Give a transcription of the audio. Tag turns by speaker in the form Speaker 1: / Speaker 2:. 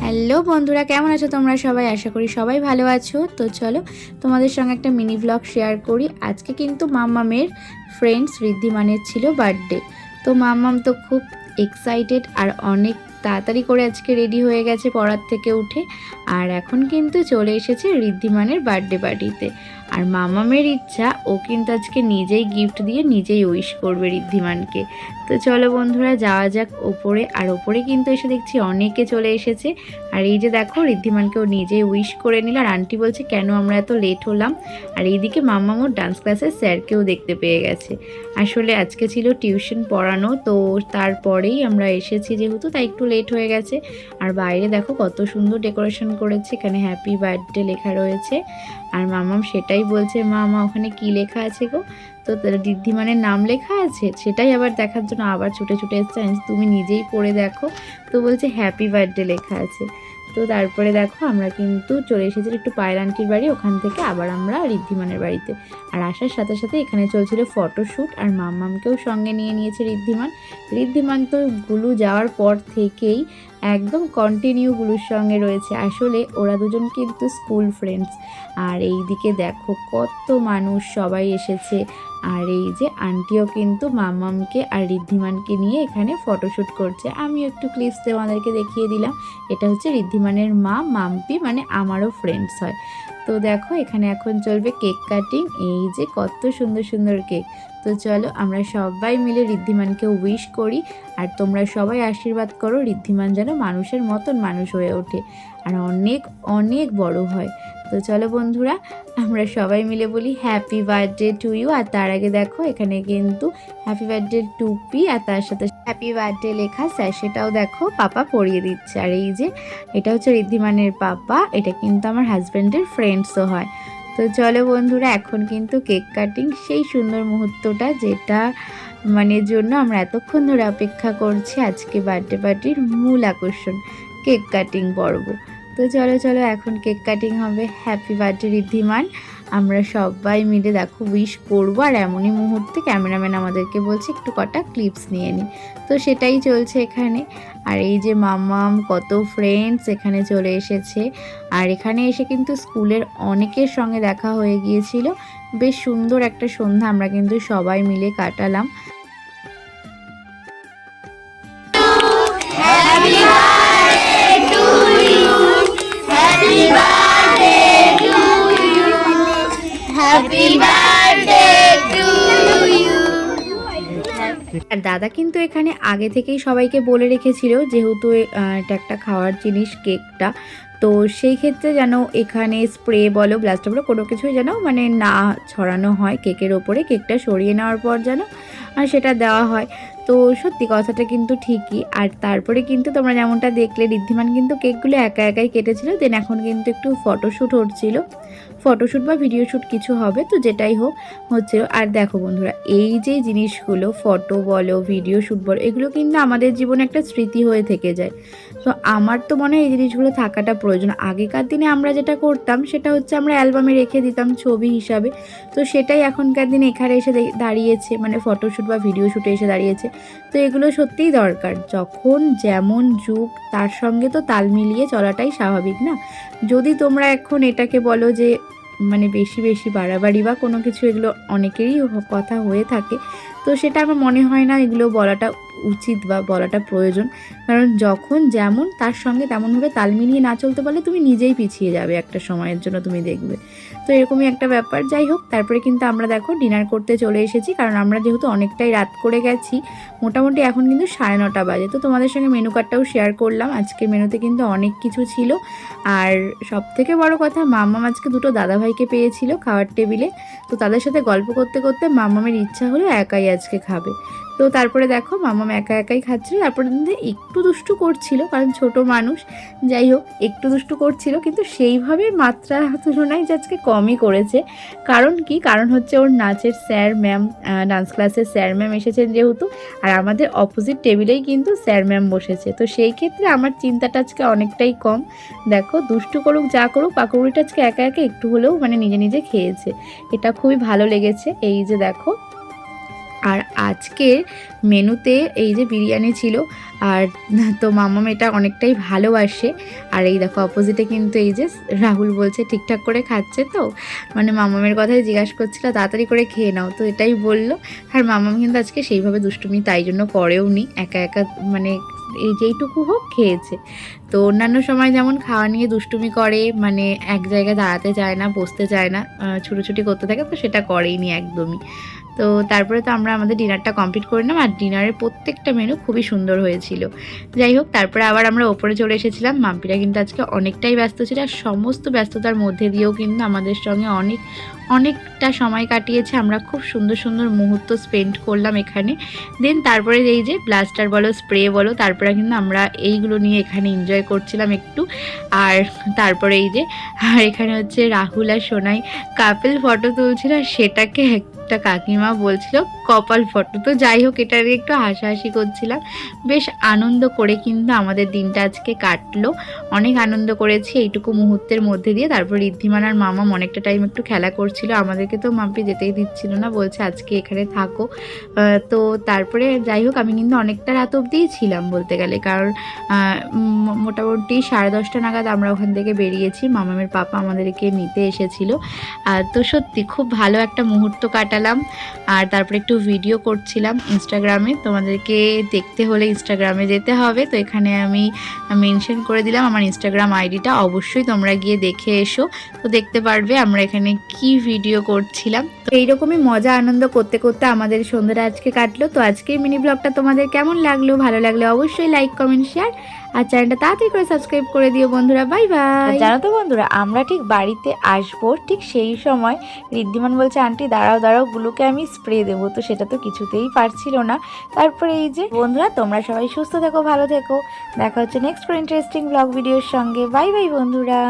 Speaker 1: Hello বন্ধুরা, কেমন আছো তোমরা সবাই? আশা করি সবাই ভালো আছো। তো চলো, তোমাদের সঙ্গে একটা মিনি ব্লগ শেয়ার করি। আজকে কিন্তু মাম্মামের ফ্রেন্ডস ঋদ্ধিমানের ছিল বার্থডে তো মাম্মাম তো খুব এক্সাইটেড আর অনেক তাড়াতাড়ি করে আজকে রেডি হয়ে গেছে পড়ার থেকে উঠে। আর এখন কিন্তু চলে এসেছে ঋদ্ধিমানের বার্থডে পার্টিতে আর মামামের ইচ্ছা, ও কিন্তু আজকে নিজেই গিফট দিয়ে নিজেই উইশ করবে ঋদ্ধিমানকে। তো চলো বন্ধুরা, যাওয়া যাক ওপরে। আর ওপরে কিন্তু এসে দেখছি অনেকে চলে এসেছে। আর এই যে দেখো ঋদ্ধিমানকেও নিজেই উইশ করে নিল। আর আন্টি বলছে, কেন আমরা এত লেট হলাম? আর এইদিকে মাম্মামোর ডান্স ক্লাসের স্যারকেও দেখতে পেয়ে গেছে। আসলে আজকে ছিল টিউশন পড়ানো, তো তারপরেই আমরা এসেছি যেহেতু, তাই একটু লেট হয়ে গেছে। আর বাইরে দেখো কত সুন্দর ডেকোরেশন করেছে। এখানে হ্যাপি বার্থডে লেখা রয়েছে। আর মামাম সেটাই বলছে, মা মা, ওখানে কি লেখা আছে গো? তো দিদিমানের নাম লেখা আছে? সেটাই আবার দেখার জন্য আবার ছুটে ছুটে এসছে। তুমি নিজেই পড়ে দেখো। তো বলছে হ্যাপি বার্থডে লেখা আছে। তো তারপরে দেখো আমরা কিন্তু চলে এসেছি একটু পায়েল বাড়ি, ওখান থেকে আবার আমরা ঋদ্ধিমানের বাড়িতে। আর আসার সাথে সাথে এখানে চলছিল ফটোশ্যুট আর মাম্মামকেও সঙ্গে নিয়ে নিয়েছে ঋদ্ধিমান। ঋদ্ধিমান তো গুলু যাওয়ার পর থেকেই একদম কন্টিনিউ গুলুর সঙ্গে রয়েছে। আসলে ওরা দুজন কিন্তু স্কুল ফ্রেন্ডস আর এই দিকে দেখো কত মানুষ সবাই এসেছে। আর এই যে আন্টিও কিন্তু মামামকে আর ঋদ্ধিমানকে নিয়ে এখানে ফটোশ্যুট করছে। আমি একটু ক্লিপস তোমাদেরকে দেখিয়ে দিলাম। এটা হচ্ছে ঋদ্ধিমানের মা, মাম্পি মানে আমারও ফ্রেন্ডস হয়। তো দেখো, এখানে এখন চলবে কেক কাটিং এই যে কত সুন্দর সুন্দর কেক তো চলো, আমরা সবাই মিলে ঋদ্ধিমানকে উইশ করি। আর তোমরা সবাই আশীর্বাদ করো ঋদ্ধিমান যেন মানুষের মতন মানুষ হয়ে ওঠে। আর অনেক অনেক বড় হয়। তো চলো বন্ধুরা, আমরা সবাই মিলে বলি হ্যাপি বার্থডে টু ইউ আর তার আগে দেখো, এখানে কিন্তু হ্যাপি বার্থডে টুপি আর তার সাথে হ্যাপি বার্থডে লেখা স্যার সেটাও দেখো পাপা পরিয়ে দিচ্ছে। আর এই যে, এটা হচ্ছে ঋদ্ধিমানের পাপা, এটা কিন্তু আমার হাজব্যান্ডের ফ্রেন্ডসও হয়। তো চলো বন্ধুরা, এখন কিন্তু কেক কাটিং সেই সুন্দর মুহূর্তটা, যেটা মানে জন্য আমরা এতক্ষণ ধরে অপেক্ষা করছি আজকে বার্থডে পার্টির মূল আকর্ষণ, কেক কাটিং পর্ব। তো চলো চলো, এখন কেক কাটিং হবে। Happy birthday Riddhiman. আমরা সবাই মিলে দেখো উইশ করব। আর এমনই মুহূর্তে ক্যামেরাম্যান আমাদেরকে বলছে, একটু কটা ক্লিপস নিয়ে নিই তো সেটাই চলছে এখানে। আর এই যে মামাম কত ফ্রেন্ডস এখানে চলে এসেছে। আর এখানে এসে কিন্তু স্কুলের অনেকের সঙ্গে দেখা হয়ে গিয়েছিল। বেশ সুন্দর একটা সন্ধ্যা আমরা কিন্তু সবাই মিলে কাটালাম। আর দাদা কিন্তু এখানে আগে থেকেই সবাইকে বলে রেখেছিল যেহেতু এটা একটা খাওয়ার জিনিস, কেকটা। তো সেই ক্ষেত্রে যেন এখানে স্প্রে বলো, ব্লাস্টার বলো, কোনো কিছুই যেন মানে না ছড়ানো হয় কেকের ওপরে। কেকটা সরিয়ে নেওয়ার পর যেন সেটা দেওয়া হয়। তো সত্যি কথাটা কিন্তু ঠিকই। আর তারপরে কিন্তু তোমরা যেমনটা দেখলে, ঋদ্ধিমান কিন্তু কেকগুলো একা একাই কেটেছিল দেন এখন কিন্তু একটু ফটোশ্যুট হচ্ছিল। ফটোশ্যুট বা ভিডিও শ্যুট কিছু হবে, তো যেটাই হোক হচ্ছিল আর দেখো বন্ধুরা, এই যে জিনিসগুলো ফটো বলো ভিডিও শ্যুট বলো, এগুলো কিন্তু আমাদের জীবনে একটা স্মৃতি হয়ে থেকে যায়। তো আমার তো মনে হয় এই জিনিসগুলো থাকাটা প্রয়োজন। আগেকার দিনে আমরা যেটা করতাম, সেটা হচ্ছে আমরা অ্যালবামে রেখে দিতাম ছবি হিসাবে, তো সেটাই এখনকার দিনে এখানে এসে দাঁড়িয়েছে মানে ফটোশ্যুট বা ভিডিও শ্যুটে এসে দাঁড়িয়েছে। তো এগুলো সত্যিই দরকার। যখন যেমন যুগ, তার সঙ্গে তো তাল মিলিয়ে চলাটাই স্বাভাবিক না? যদি তোমরা এখন এটাকে বলো যে মানে বেশি বেশি বাড়াবাড়ি বা কোনো কিছু এগুলো অনেকেরই কথা হয়ে থাকে। তো সেটা আমার মনে হয় না এগুলো বলাটা উচিত বা বলাটা প্রয়োজন। কারণ যখন যেমন তার সঙ্গে তেমনভাবে তাল মিলিয়ে না চলতে পারলে তুমি নিজেই পিছিয়ে যাবে একটা সময়ের জন্য তুমি দেখবে। তো এরকমই একটা ব্যাপার। যাই হোক, তারপরে কিন্তু আমরা দেখো ডিনার করতে চলে এসেছি, কারণ আমরা যেহেতু অনেকটাই রাত করে গেছি, মোটামুটি এখন কিন্তু সাড়ে নটা বাজে। তো তোমাদের সঙ্গে মেনু কার্ডটাও শেয়ার করলাম, আজকের মেনুতে কিন্তু অনেক কিছু ছিল। আর সব থেকে বড় কথা, মাম্মাম আজকে দুটো দাদাভাইকে পেয়েছিল খাওয়ার টেবিলে তো তাদের সাথে গল্প করতে করতে মাম্মামের ইচ্ছা হলো একাই আজকে খাবে। তো তারপরে দেখো মামাম একা একাই খাচ্ছিল, তারপরে একটু দুষ্টু করছিল, কারণ ছোট মানুষ। যাই হোক, একটু দুষ্টু করছিল, কিন্তু সেইভাবে মাত্রা তুলনায় যে আজকে কমই করেছে। কারণ কি? কারণ হচ্ছে ওর নাচের স্যার ম্যাম ডান্স ক্লাসের স্যার ম্যাম এসেছেন যেহেতু, আর আমাদের অপোজিট টেবিলেই কিন্তু স্যার ম্যাম বসেছে। তো সেই ক্ষেত্রে আমার চিন্তাটা আজকে অনেকটাই কম। দেখো, দুষ্টু করুক, যা করুক, পাকুড়িটা আজকে একা একা একটু হলেও মানে নিজে নিজে খেয়েছে। এটা খুবই ভালো লেগেছে। এই যে দেখো আর আজকের মেনুতে এই যে বিরিয়ানি ছিল, আর তো মামাম এটা অনেকটাই ভালোবাসে। আর এই দেখো অপোজিটে কিন্তু এই যে রাহুল বলছে, ঠিকঠাক করে খাচ্ছে তো? মানে মামামের কথাই জিজ্ঞাসা করছিল, তাড়াতাড়ি করে খেয়ে নাও। তো এটাই বলল। আর মামাম কিন্তু আজকে সেইভাবে দুষ্টুমি তাই জন্য করেও নি। একা একা মানে এই যেইটুকু হোক খেয়েছে। তো অন্যান্য সময় যেমন খাওয়া নিয়ে দুষ্টুমি করে মানে এক জায়গায় দাঁড়াতে চায় না, বসতে চায় না ছুটোছুটি করতে থাকে, তো সেটা করেইনি একদমই। তো তারপরে তো আমরা আমাদের ডিনারটা কমপ্লিট করে নিলাম আর ডিনারের প্রত্যেকটা মেনু খুবই সুন্দর হয়েছিল। যাই হোক, তারপরে আবার আমরা ওপরে চলে এসেছিলাম। মাম্পিরা কিন্তু আজকে অনেকটাই ব্যস্ত ছিল আর সমস্ত ব্যস্ততার মধ্যে দিয়েও কিন্তু আমাদের সঙ্গে অনেক, অনেকটা সময় কাটিয়েছে। আমরা খুব সুন্দর সুন্দর মুহূর্ত স্পেন্ড করলাম এখানে। দেন তারপরে এই যে ব্লাস্টার বলো স্প্রে বলো, তারপরে কিন্তু আমরা এইগুলো নিয়ে এখানে এনজয় করছিলাম একটু। আর তারপরে এই যে, আর এখানে হচ্ছে রাহুল আর সোনাই কাপেল ফটো তুলছিল আর সেটাকে একটা কাকিমা বলছিল, কপাল ফটো। তো যাই হোক, এটা একটু হাসাহাসি করছিলাম। বেশ আনন্দ করে কিন্তু আমাদের দিনটা আজকে কাটলো। অনেক আনন্দ করেছি এইটুকু মুহূর্তের মধ্যে দিয়ে। তারপর ঋদ্ধিমান আর মামা অনেকটা টাইম একটু খেলা করছিল। আমাদেরকে তো মাম্পি যেতেই দিচ্ছিল না, বলছে আজকে এখানে থাকো। তো তারপরে যাই হোক, আমি কিন্তু অনেকটা রাত অবধিই ছিলাম বলতে গেলে। কারণ মোটামুটি সাড়ে দশটা নাগাদ আমরা ওখান থেকে বেরিয়েছি। মামামের পাপা আমাদেরকে নিতে এসেছিল। তো সত্যি খুব ভালো একটা মুহূর্ত কাটালাম আর তারপরে একটু ভিডিও করছিলাম ইনস্টাগ্রামে তোমাদেরকে দেখতে হলে ইনস্টাগ্রামে যেতে হবে। তো এখানে আমি মেনশন করে দিলাম আমার ইনস্টাগ্রাম আইডিটা অবশ্যই তোমরা গিয়ে দেখে এসো। তো দেখতে পারবে আমরা এখানে কি ভিডিও করছিলাম। তো এইরকমই মজা, আনন্দ করতে করতে আমাদের সন্ধ্যাটা আজকে কাটলো। তো আজকের মিনি ব্লগটা তোমাদের কেমন লাগল, ভালো লাগলে অবশ্যই লাইক কমেন্ট শেয়ার আর চ্যানেলটা তাড়াতাড়ি করে সাবস্ক্রাইব করে দিও বন্ধুরা। বাই বাই জানো তো বন্ধুরা, আমরা ঠিক বাড়িতে আসব, ঠিক সেই সময় ঋদ্ধিমান বলছে, আন্টি, দাঁড়াও দাঁড়াও, গুলোকে আমি স্প্রে দেবো। তো সেটা তো কিছুতেই পারছিল না। তারপরে এই যে, বন্ধুরা, তোমরা সবাই সুস্থ থেকো, ভালো থেকো। দেখা হচ্ছে নেক্সট ইন্টারেস্টিং ব্লগ ভিডিওর সঙ্গে। বাই বাই বন্ধুরা।